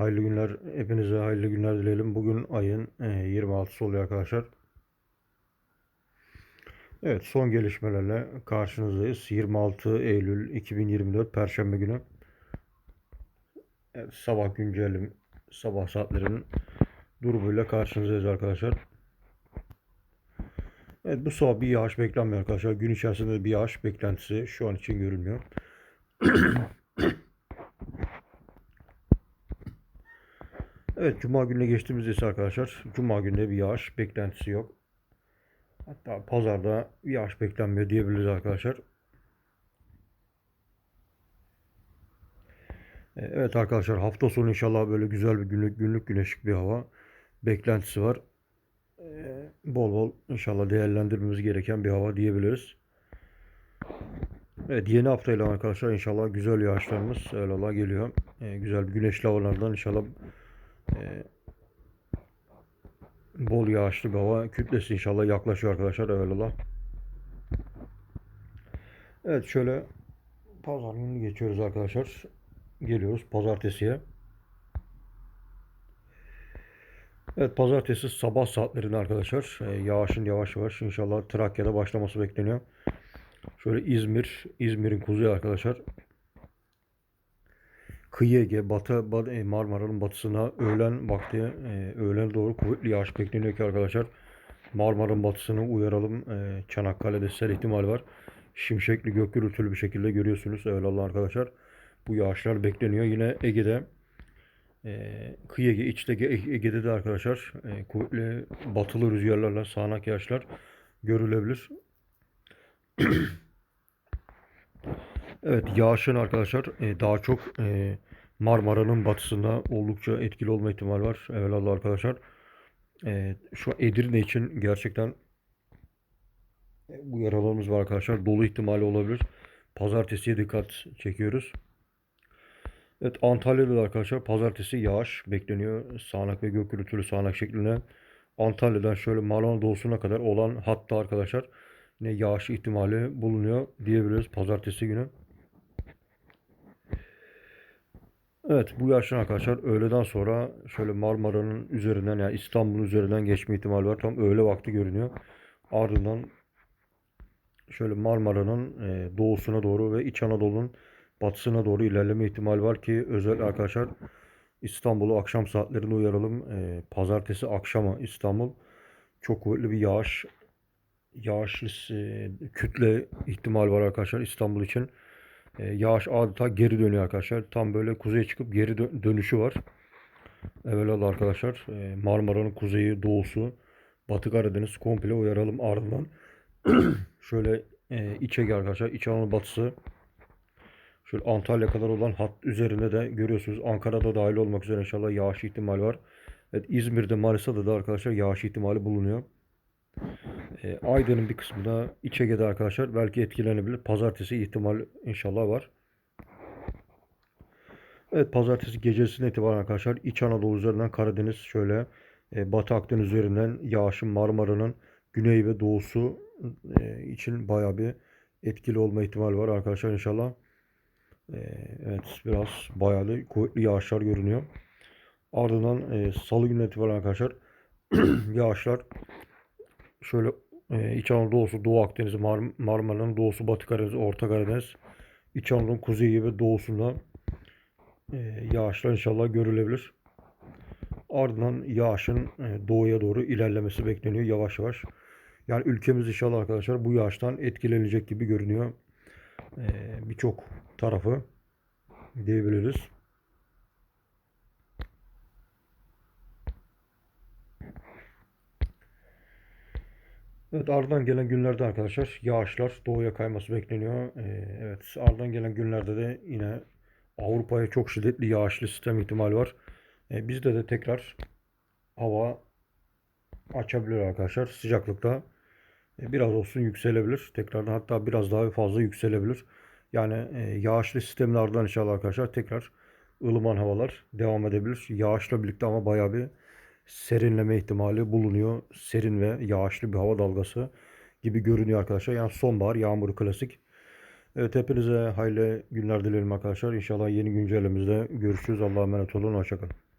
Hayırlı günler, hepinize hayırlı günler dileyelim. Bugün ayın e, 26'sı oluyor arkadaşlar. Evet, son gelişmelerle karşınızdayız. 26 Eylül 2024 Perşembe günü. Evet, sabah güncellim, sabah saatlerinin durumuyla karşınızdayız arkadaşlar. Evet, bu sabah bir yağış beklenmiyor arkadaşlar. Gün içerisinde bir yağış beklentisi şu an için görülmüyor. Evet, Cuma gününe geçtiğimizde ise arkadaşlar, Cuma günde bir yağış beklentisi yok. Hatta pazarda yağış beklenmiyor diyebiliriz arkadaşlar. Ee, Evet arkadaşlar, hafta sonu inşallah böyle güzel bir günlük günlük güneşlik bir hava beklentisi var. Ee, Bol bol inşallah değerlendirmemiz gereken bir hava diyebiliriz. Evet, yeni haftayla arkadaşlar inşallah güzel yağışlarımız öyle geliyor. Ee, güzel bir güneşli havalardan inşallah e, Bol yağışlı hava kütlesi inşallah yaklaşıyor arkadaşlar evvelallah. Evet şöyle pazar günü geçiyoruz arkadaşlar. Geliyoruz pazartesiye. Evet pazartesi sabah saatlerinde arkadaşlar e, yağışın yavaş yavaş inşallah Trakya'da başlaması bekleniyor. Şöyle İzmir, İzmir'in kuzeyi arkadaşlar. Kıyı Ege, Batı, Bat- e, Marmara'nın batısına öğlen vakti, e, öğlen doğru kuvvetli yağış bekleniyor ki arkadaşlar. Marmara'nın batısını uyaralım. E, Çanakkale'de sel ihtimali var. Şimşekli gök gürültülü bir şekilde görüyorsunuz. Eyvallah arkadaşlar. Bu yağışlar bekleniyor. Yine Ege'de e, kıyı Ege, iç Ege, Ege'de de arkadaşlar e, kuvvetli batılı rüzgarlarla sağanak yağışlar görülebilir. Evet, yağışın arkadaşlar e, daha çok e, Marmara'nın batısında oldukça etkili olma ihtimali var. Eyvallah arkadaşlar. E, şu Edirne için gerçekten e, uyarılarımız var arkadaşlar. Dolu ihtimali olabilir. Pazartesiye dikkat çekiyoruz. Evet Antalya'da da arkadaşlar pazartesi yağış bekleniyor. Sağanak ve gök gürültülü sağanak şeklinde. Antalya'dan şöyle Marmara doğusuna kadar olan hatta arkadaşlar yine yağış ihtimali bulunuyor diyebiliriz pazartesi günü. Evet bu yaştan arkadaşlar öğleden sonra şöyle Marmara'nın üzerinden yani İstanbul'un üzerinden geçme ihtimali var. Tam öğle vakti görünüyor. Ardından şöyle Marmara'nın e, doğusuna doğru ve İç Anadolu'nun batısına doğru ilerleme ihtimali var ki özel arkadaşlar İstanbul'u akşam saatlerinde uyaralım. E, pazartesi akşamı İstanbul çok kuvvetli bir yağış yağışlı e, kütle ihtimal var arkadaşlar İstanbul için. E, yağış adeta geri dönüyor arkadaşlar. Tam böyle kuzeye çıkıp geri dö- dönüşü var. Evvelallah arkadaşlar e, Marmara'nın kuzeyi, doğusu, Batı Karadeniz komple uyaralım ardından. Şöyle e, İç Ege arkadaşlar, İç Anadolu batısı. Şöyle Antalya kadar olan hat üzerinde de görüyorsunuz. Ankara'da dahil olmak üzere inşallah yağış ihtimali var. Evet, İzmir'de, Manisa'da da arkadaşlar yağış ihtimali bulunuyor. E, Aydın'ın bir kısmında İç Ege'de arkadaşlar belki etkilenebilir. Pazartesi ihtimal inşallah var. Evet pazartesi gecesine itibaren arkadaşlar İç Anadolu üzerinden Karadeniz şöyle e, Batı Akdeniz üzerinden yağışın Marmara'nın güney ve doğusu e, için bayağı bir etkili olma ihtimali var arkadaşlar inşallah. E, evet biraz bayağı da kuvvetli yağışlar görünüyor. Ardından e, Salı günü itibaren arkadaşlar yağışlar şöyle e, İç Anadolu doğusu, Doğu Akdeniz, Mar Marmara'nın doğusu, Batı Karadeniz, Orta Karadeniz, İç Anadolu'nun kuzeyi ve doğusunda e, yağışlar inşallah görülebilir. Ardından yağışın e, doğuya doğru ilerlemesi bekleniyor yavaş yavaş. Yani ülkemiz inşallah arkadaşlar bu yağıştan etkilenecek gibi görünüyor. E, Birçok tarafı diyebiliriz. Evet ardından gelen günlerde arkadaşlar yağışlar doğuya kayması bekleniyor. Ee, evet ardından gelen günlerde de yine Avrupa'ya çok şiddetli yağışlı sistem ihtimali var. Ee, bizde de tekrar hava açabilir arkadaşlar. Sıcaklıkta e, biraz olsun yükselebilir. Tekrardan hatta biraz daha fazla yükselebilir. Yani e, yağışlı sistemin ardından inşallah arkadaşlar tekrar ılıman havalar devam edebilir. Yağışla birlikte ama bayağı bir serinleme ihtimali bulunuyor. Serin ve yağışlı bir hava dalgası gibi görünüyor arkadaşlar. Yani sonbahar yağmuru klasik. Evet hepinize hayırlı günler dilerim arkadaşlar. İnşallah yeni güncellememizde görüşürüz. Allah'a emanet olun. Hoşçakalın.